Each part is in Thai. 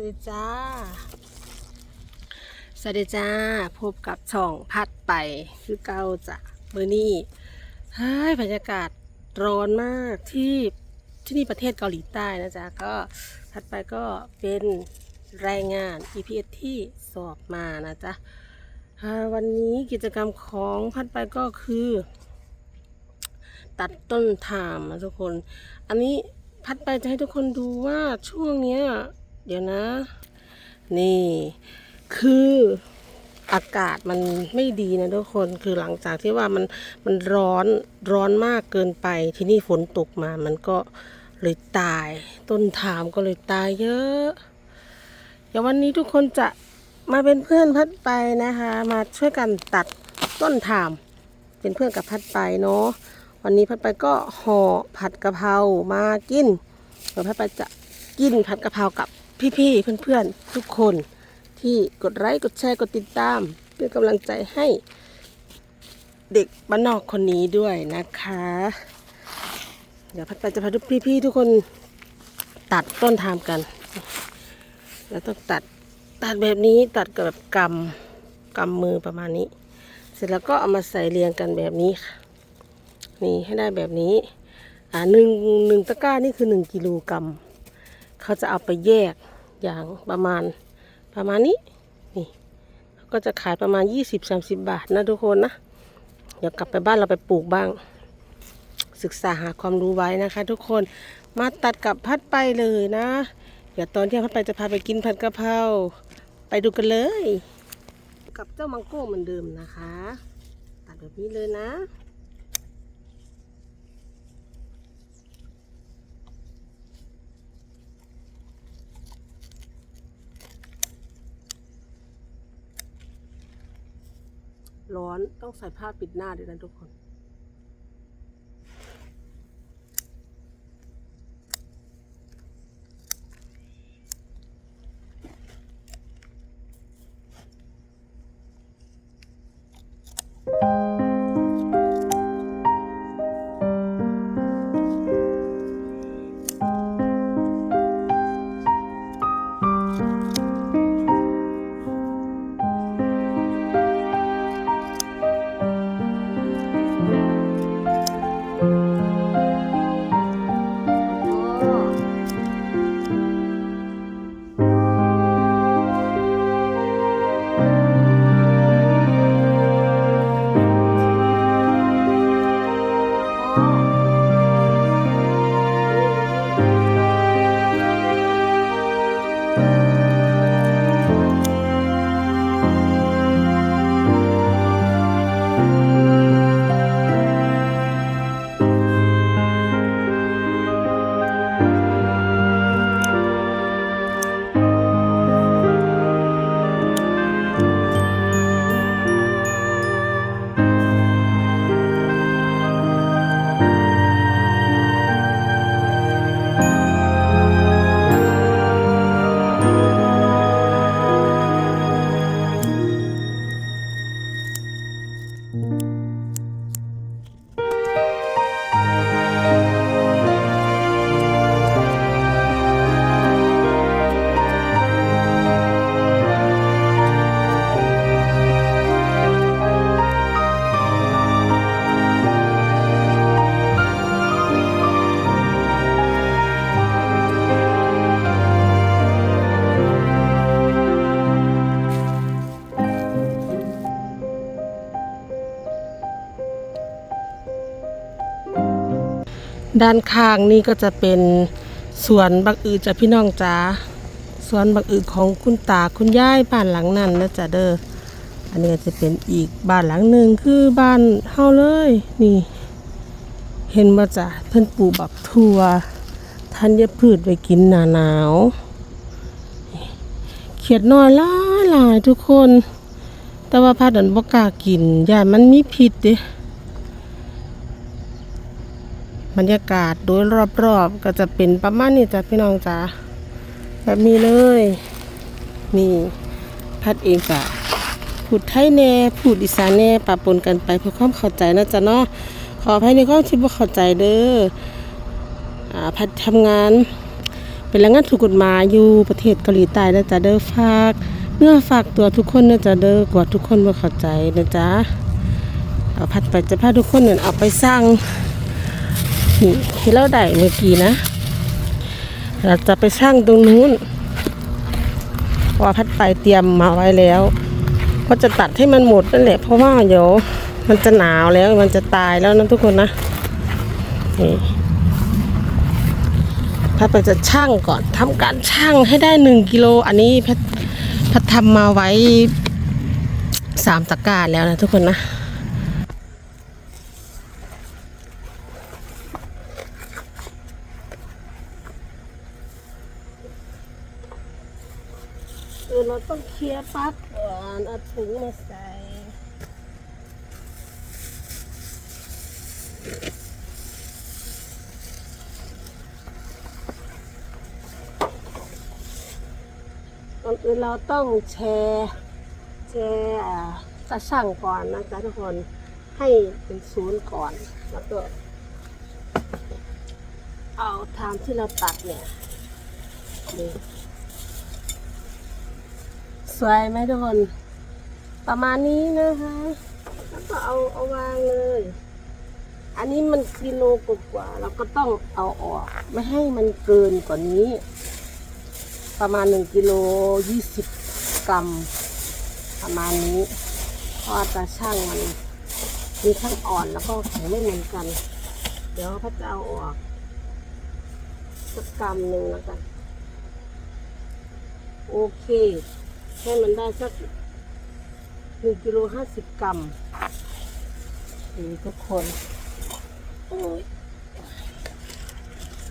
วัสดีจ้า สวัสดีจ้า พบกับช่องพัดไปคือเก่าจ้ะเบอร์นี่เฮ้ยบรรยากาศร้อนมากที่ที่นี่ประเทศเกาหลีใต้นะจ๊ะ ก็พัดไปก็เป็นรายงาน EPS ที่สอบมานะจ๊ะอ่าวันนี้กิจกรรมของพัดไปก็คือ ตัดต้นถามนะทุกคน อันนี้พัดไปจะให้ทุกคนดูว่าช่วงเนี้ย เดี๋ยวนะ นี่ คืออากาศมันไม่ดีนะทุกคนคือหลังจากที่ว่ามันมันร้อนร้อนมากเกินไปที่นี่ฝนตกมามันก็เลยตาย ต้นถามก็เลยตายเยอะเดี๋ยววันนี้ทุกคนจะมาเป็นเพื่อนพัดไปนะคะ มาช่วยกันตัดต้นถาม เป็นเพื่อนกับพัดไปเนาะวันนี้พัดไปก็ห่อผัดกะเพรามากินเดี๋ยวพัดไปจะกินผัดกะเพรากับ พี่ๆเพื่อนๆทุกคนที่กดไลค์กดแชร์กดติดตามเป็นกำลังใจให้เด็กบ้านนอกคนนี้ด้วยนะคะ เดี๋ยวพัดไปจะพาทุกพี่ๆทุกคนตัดต้นทามกัน แล้วต้องตัดตัดแบบนี้ตัดกับแบบกำกำมือประมาณนี้ เสร็จแล้วก็เอามาใส่เรียงกันแบบนี้ค่ะนี่ให้ได้แบบนี้ อ่าหนึ่งหนึ่งตะกร้านี่คือหนึ่งกิโลกรัมเขาจะเอาไปแยก อย่างประมาณประมาณนี้นี่ก็จะขายประมาณ 20-30 บาทนะทุกคนนะ เดี๋ยวกลับไปบ้านเราไปปลูกบ้าง ศึกษาหาความรู้ไว้นะคะทุกคนมาตัดกับพัดไปเลยนะ เดี๋ยวตอนที่พัดไปจะพาไปกินผัดกะเพราไปดูกันเลย กับเจ้ามังโก้เหมือนเดิมนะคะ ตัดแบบนี้เลยนะ ร้อนต้องใส่ผ้าปิดหน้าด้วยนะทุกคน ด้านข้างนี่ก็จะเป็นสวนบักอือจ้ะพี่น้องจ๋าสวนบักอือของคุณตาคุณยายบ้านหลังนั้นนะจ๊ะเด้ออันนี้จะเป็นอีกบ้านหลังหนึ่งคือบ้านเฮาเลยนี่ เห็นมาจ้ะเพิ่นปลูกบักทั่วธัญพืชไว้กินหนาหนาวเขียดน้อยหลายหลายทุกคน แต่ว่าพัดอันบ่กล้ากินย่านมันมีพิษเด้ บรรยากาศโดยรอบๆก็จะเป็นประมาณนี้จ้ะพี่น้องจ๋าแบบนี้เลย นี่พัดเองจ้ะพูดไทยแน่พูดอีสานแน่ปะปนกันไปเพื่อความเข้าใจนะจ๊ะเนาะขออภัยในความที่บ่เข้าใจเด้ออ่าพัดทำงาน เป็นแรงงานถูกกฎหมายอยู่ประเทศเกาหลีใต้นะจ๊ะเด้อฝากเนื้อฝากตัวทุกคนนะจ๊ะเด้อกว่าทุกคนบ่เข้าใจนะจ๊ะเอาพัดไปจะพาทุกคนเนี่ยเอาไปสร้าง นี่ที่เราได้เมื่อกี้นะ เราจะไปสร้างตรงนู้นว่าพัดไปเตรียมมาไว้แล้ว ก็จะตัดให้มันหมดนั่นแหละ เพราะว่าเดี๋ยวมันจะหนาวแล้วมันจะตายแล้วนะทุกคนนะนี่พัดไปจะช่างก่อนทำการช่างให้ได้หนึ่งกิโลอันนี้พัดพัดทำมาไว้สามตะกร้าแล้วนะทุกคนนะ เออเราต้องเค ลียร์ปลั๊กก่อนเอาถุงมาใส่ ก่อนอื่นเราต้องแชร์แชร์อ่กระช่างก่อนนะจ๊ะทุกคนให้เป็นศูนย์ก่อนแล้วก็เอาทางที่เราตัดเนี่ยนี่ สวยไหมทุกคน ประมาณนี้นะคะแล้วก็เอาเอาวางเลย อันนี้มันกิโลกว่าๆเราก็ต้องเอาออก ไม่ให้มันเกินกว่านี้ ประมาณหนึ่งกิโลยี่สิบกรัม ประมาณนี้เพราะช่างมันมีทั้งอ่อนแล้วก็แข็งไม่เหมือนกัน เดี๋ยวเขาจะเอาออกสักกรัมหนึ่งแล้วกัน โอเค ให้มันได้สักหนึ่งกิโลห้าสิบกรัมนี่ทุกคน โอ้ย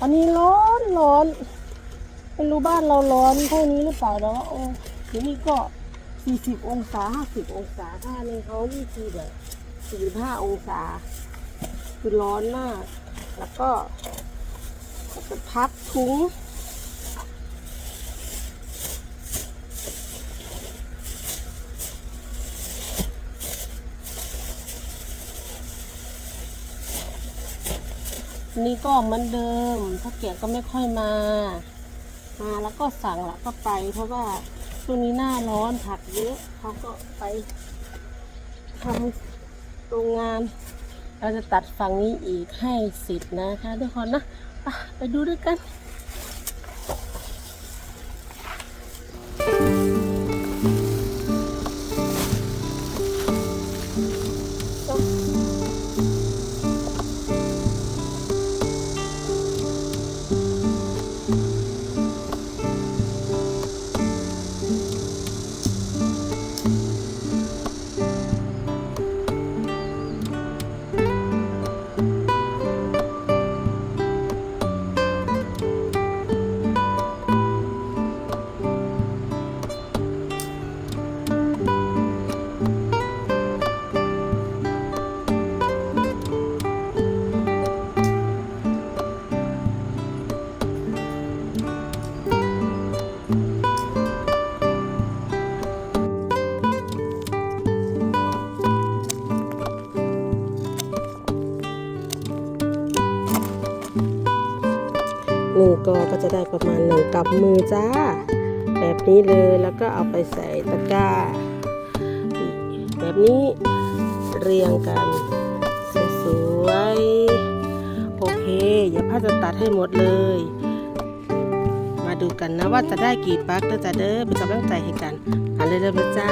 อันนี้ร้อนร้อนไม่รู้บ้านเราร้อนเท่านี้หรือเปล่าแล้วโอ้ที่นี่ก็สี่สิบองศาห้าสิบองศาถ้าในเขานี่คือแบบสี่ห้าองศา คือร้อนมาก แล้วก็จะพับถุง นี่ก็เหมือนเดิมถ้าเกียก็ไม่ค่อยมา มาแล้วก็สั่งแล้วก็ไป เพราะว่าช่วงนี้หน้าร้อนผักเยอะเขาก็ไปทำโรงงาน เราจะตัดฝั่งนี้อีกให้สิบนะคะทุกคนนะไปไปดูด้วยกัน กับมือจ้า แบบนี้เลยแล้วก็เอาไปใส่ตะกร้า แบบนี้เรียงกัน สวยๆโอเค อย่าพลาดจะตัดให้หมดเลย มาดูกันนะว่าจะได้กี่ปักเด้อจ้าเด้อเป็นกำลังใจให้กันมาเลยเด้อจ้า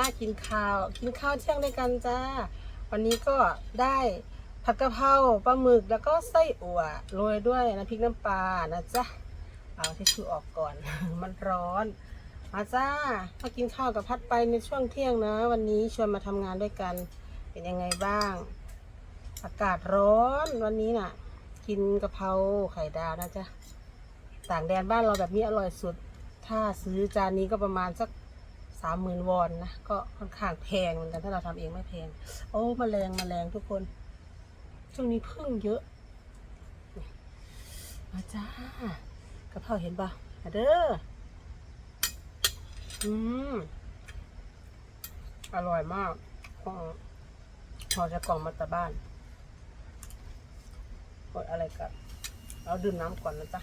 ล้วเดี๋ยวเวลากินข้าว กินข้าวเที่ยงด้วยกันจ้า วันนี้ก็ได้ผัดกะเพราปลาหมึกแล้วก็ไส้อั่วโรยด้วยน้ำพริกน้ำปลานะจ๊ะเอาที่ชูออกก่อน มันร้อน มาจ้ามากินข้าวกับพัดไปในช่วงเที่ยงนะ วันนี้ชวนมาทำงานด้วยกัน เป็นยังไงบ้าง อากาศร้อนวันนี้น่ะ กินกะเพราไข่ดาวนะจ๊ะต่างแดนบ้านเราแบบนี้อร่อยสุด ถ้าซื้อจานนี้ก็ประมาณสัก สามหมื่นวอนนะก็ค่อนข้างแพงเหมือนกันถ้าเราทำเองไม่แพง โอ้มแมลงมแมลงทุกคนช่วงนี้พึ่งเยอะมาจ้ากระเพราเห็นปะมาเด้ออืมอร่อยมากห่อห่อจากล่องมาจาบ้านกดอะไรกันเราดื่มน้ำก่อนนะจ๊ะ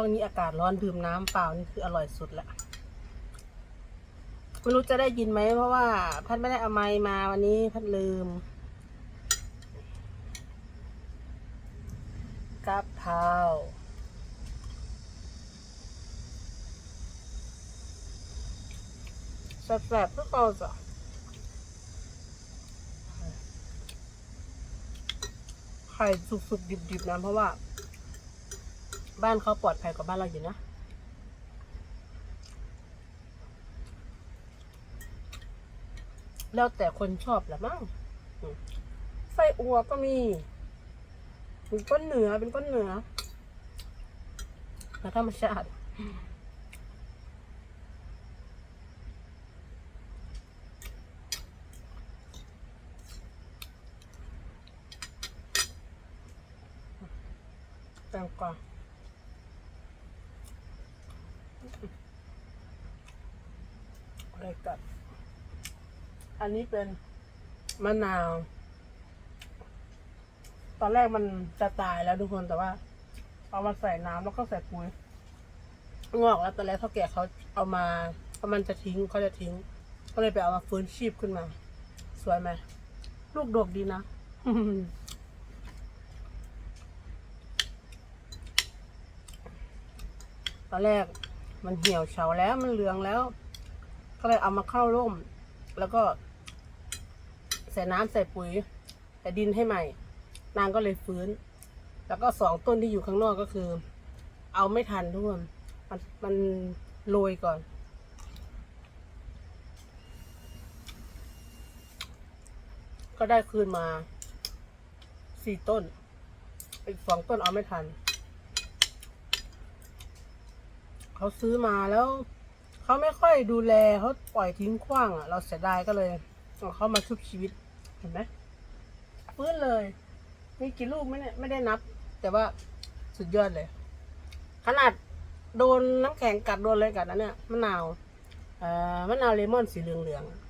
ช่วงนี้อากาศร้อนดื่มน้ำเปล่านี่คืออร่อยสุดละไม่รู้จะได้ยินไหมเพราะว่า พัดไม่ได้เอาไม้มาวันนี้พัดลืมกะเพราแซ่บๆเพื่อเก่าจ้ะไข่สุกๆดิบๆนะเพราะว่า บ้านเขาปลอดภัยกว่าบ้านเราอยู่นะแล้วแต่คนชอบแหละมั้งไส้อัวก็มีเป็นก้นเหนือเป็นก้นเหนือแล้วธรรมชาติแตงกวา อะไรกันอันนี้เป็นมะนาว ตอนแรกมันจะตายแล้วทุกคนแต่ว่า เอามาใส่น้ำแล้วก็ใส่ปุ๋ยงอกแล้วตอนแรกเขาแก่เขาเอามาเพราะมันจะทิ้งเขาจะทิ้ง ก็เลยไปเอามาฟื้นชีพขึ้นมา สวยไหมลูกดกดีนะตอนแรกมันเหี่ยวเฉาแล้วมันเหลืองแล้ว ก็เลยเอามาเข้าร่ม แล้วก็ใส่น้ำใส่ปุ๋ยใส่ดินให้ใหม่ นางก็เลยฟื้น แล้วก็สองต้นที่อยู่ข้างนอกก็คือ เอาไม่ทันทุกคนมันมันโรยก่อนก็ได้คืนมาสี่ต้น อีกสองต้นเอาไม่ทัน เขาซื้อมาแล้ว เขาไม่ค่อยดูแลเขาปล่อยทิ้งขว้างอะ เราเสียดายก็เลยเอาเขามาชุบชีวิตเห็นไหมฟื้นเลยมีกี่ลูกไม่ได้ไม่ได้นับ แต่ว่าสุดยอดเลย ขนาดโดนน้ำแข็งกัดโดนเลยกัดนะเนี่ยมะนาวเอ่อมะนาวเลมอนสีเหลืองๆ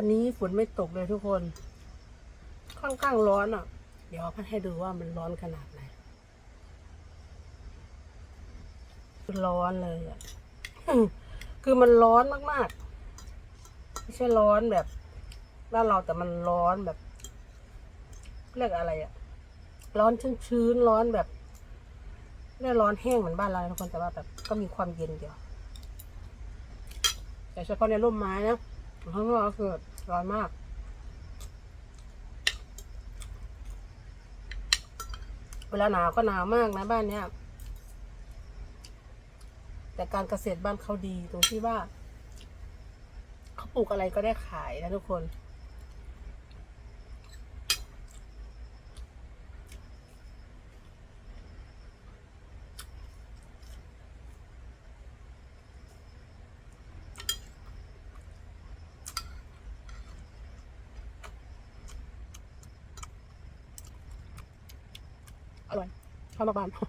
วันนี้ฝนไม่ตกเลยทุกคน ค่อนข้างร้อนอะ เดี๋ยวพัดให้ดูว่ามันร้อนขนาดไหนร้อนเลยอะคือมันร้อนมากๆ ไม่ใช่ร้อนแบบบ้านเราแต่มันร้อนแบบ เรียกอะไรอะร้อนชื้นๆร้อนแบบไม่ได้ร้อนแห้งเหมือนบ้านเราทุกคนแต่ว่าแบบก็มีความเย็นเดียวแต่เฉพาะในร่มไม้นะข้างนอกก็คือ ร้อนมาก เวลาหนาวก็หนาวมากนะบ้านเนี้ย แต่การเกษตรบ้านเขาดีตรงที่ว่า เขาปลูกอะไรก็ได้ขายนะทุกคน ชอบมากบ้าน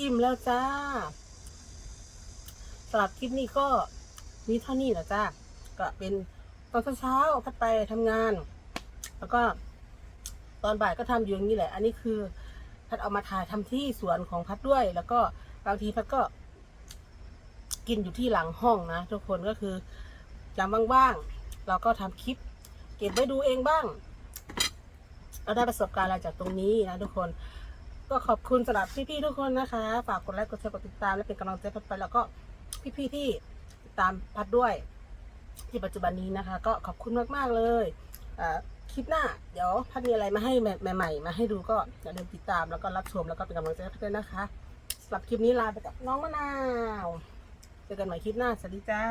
อิ่มแล้วจ้าสำหรับคลิปนี้ก็มีเท่านี้แหละจ้าก็เป็นตอนเช้าๆพัดไปทำงาน แล้วก็ตอนบ่ายก็ทำอยู่อย่างนี้แหละ อันนี้คือ พัดเอามาถ่ายทำที่สวนของพัดด้วย แล้วก็บางทีพัดก็ กินอยู่ที่หลังห้องนะทุกคนก็คือยามว่างๆเราก็ทำคลิป เก็บไว้ดูเองบ้างเราได้ประสบการณ์อะไรจากตรงนี้นะทุกคน ก็ขอบคุณสำหรับพี่ๆทุกคนนะคะ ฝากกดไลค์กดแชร์กดติดตามและเป็นกำลังใจพัดไป แล้วก็พี่ๆที่ติดตามพัดด้วย ที่ปัจจุบันนี้นะคะ ก็ขอบคุณมากๆเลยคลิปหน้าเดี๋ยวพัดมีอะไรมาให้ใหม่ๆมาให้ดูก็อย่าลืมติดตามแล้วก็รับชมแล้วก็เป็นกำลังใจให้พัดด้วยนะคะสำหรับคลิปนี้ลาไปกับน้องมะนาวเจอกันใหม่คลิปหน้าสวัสดีจ้า